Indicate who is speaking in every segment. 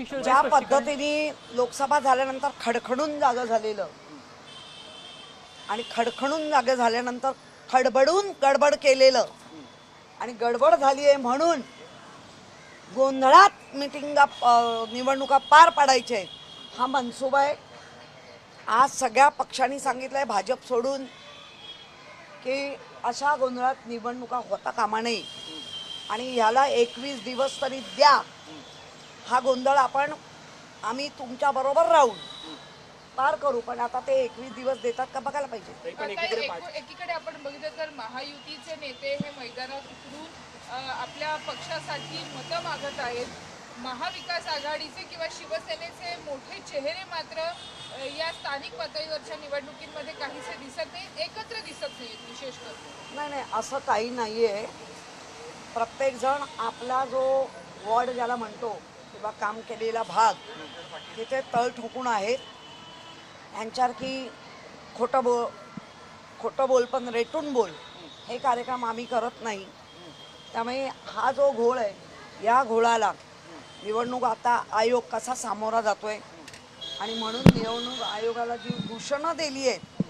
Speaker 1: ज्या पद्धतीने लोकसभा झाल्यानंतर खडखडून जागं झालेलं आणि खडखडून जागं झाल्यानंतर खडबडून गडबड केलेलं आणि गडबड झाली आहे म्हणून गोंधळात मिटिंगा निवडणुका पार पाडायच्या आहेत हा मनसुबा आहे. आज सगळ्या पक्षांनी सांगितलं आहे भाजप सोडून की अशा गोंधळात निवडणुका होता कामा नये. आणि ह्याला एकवीस दिवस तरी द्या. हा गोंधळ आपण आम्ही तुमच्या बरोबर राहून पार करू पण आता ते एकवीस दिवस देतात का बघायला पाहिजे.
Speaker 2: एकीकडे आपण बघितलं तर महायुतीचे नेते हे मैदानात उतरून अ, आपल्या पक्षासाठी मतं मागत आहेत. महाविकास आघाडीचे किंवा शिवसेनेचे मोठे चेहरे मात्र अ, या स्थानिक पातळीवरच्या निवडणुकीमध्ये काहीसे दिसत नाहीत एकत्र दिसत नाहीत विशेष करून
Speaker 1: नाही नाही असं काही नाही आहे प्रत्येकजण आपला जो वॉर्ड ज्याला म्हणतो किंवा काम केलेला भाग तिथे तळ ठोकून आहेत यांच्यासारखी खोटं बो खोटं बोल पण रेटून बोल हे कार्यक्रम आम्ही करत नाही. त्यामुळे हा जो घोळ आहे या घोळाला निवडणूक आता आयोग कसा सामोरा जातो आहे आणि म्हणून निवडणूक आयोगाला जी दूषणं दिली आहेत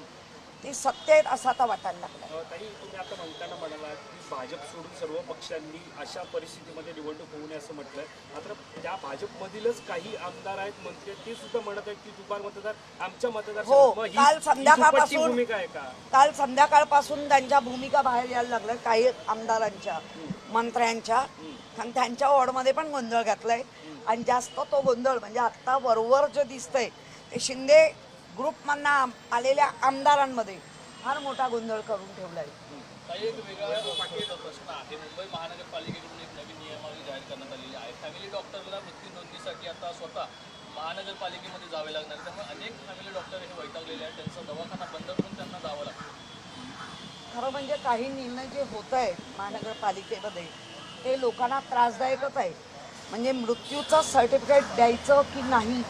Speaker 1: ती सत्य आहेत असं आता वाटायला लागलं
Speaker 3: ताई तुम्ही आता म्हणताना म्हणाला की भाजप सोडून सर्व पक्षांनी अशा परिस्थितीमध्ये निवडणूक होऊ नये असं म्हटलंय. मात्र त्या भाजपमधीलच काही आमदार आहेत मंत्री आहेत, ते सुद्धा म्हणत आहेत की दुपार मतदार आमच्या मतदार
Speaker 1: हो, काल संध्याकाळपासून-
Speaker 3: भूमिका आहे का?
Speaker 1: काल संध्याकाळपासून त्यांच्या भूमिका बाहेर यायला लागल्या काही आमदारांच्या मंत्र्यांच्या. आणि त्यांच्या वॉर्डमध्ये पण गोंधळ घातलाय. आणि जास्त तो गोंधळ म्हणजे आत्ता वरवर जे दिसतंय ते शिंदे ग्रुपमधनं आलेल्या आमदारांमध्ये फार मोठा गोंधळ करून
Speaker 4: काही एक वेगळा प्रश्न आहे. मुंबई महानगरपालिकेकडून एक नवीन नियमावली जाहीर करण्यात आलेली आहे. फॅमिली डॉक्टरला मृत्यू नोंदणीसाठी आता स्वतः महानगरपालिकेमध्ये जावे लागणार त्यामुळे अनेक फॅमिली डॉक्टर हे वैतागलेले आहेत. त्यांचा दवाखाना बंद करून त्यांना जावं लागतं.
Speaker 1: खरं म्हणजे काही निर्णय जे होत आहेत महानगरपालिकेमध्ये ते लोकांना त्रासदायकच आहे. म्हणजे मृत्यूचं सर्टिफिकेट द्यायचं की नाही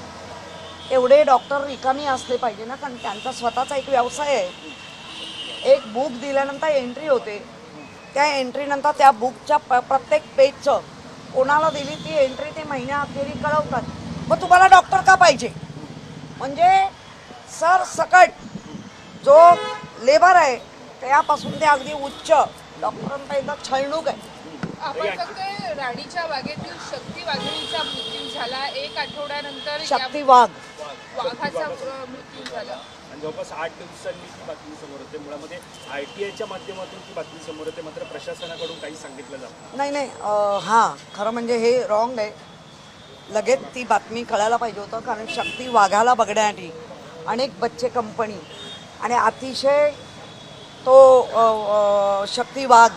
Speaker 1: एवढे डॉक्टर रिकामी असले पाहिजे ना कारण त्यांचा स्वतःचा एक व्यवसाय आहे. एक बुक दिल्यानंतर एंट्री होते. त्या एंट्रीनंतर त्या बुकच्या प प्रत्येक पेजचं कोणाला दिली ती एंट्री ते महिन्याअखेरी कळवतात. मग तुम्हाला डॉक्टर का पाहिजे? म्हणजे सर सकट जो लेबर आहे त्यापासून ते अगदी उच्च डॉक्टरांपर्यंत छळणूक आहे.
Speaker 2: आपण राणीच्या बागेतील शक्ती वाघिणीचा मृत्यू झाला. एक आठवड्यानंतर
Speaker 1: शक्ती वाघ
Speaker 2: वाघाचा मृत्यू झाला.
Speaker 3: आणि जवळपास आठ दिवसांनी ती बातमी समोर येते. मुळामध्ये आय टी आयच्या माध्यमातून ती बातमी समोर येते मात्र प्रशासनाकडून काही सांगितलं जात नाही.
Speaker 1: नाही नाही अं, हां खरं म्हणजे हे रॉंग आहे. लगेच ती बातमी कळायला पाहिजे होतं कारण शक्ती वाघाला बघण्यासाठी अनेक बच्चे कंपनी आणि अतिशय तो अं, अं, शक्ती वाघ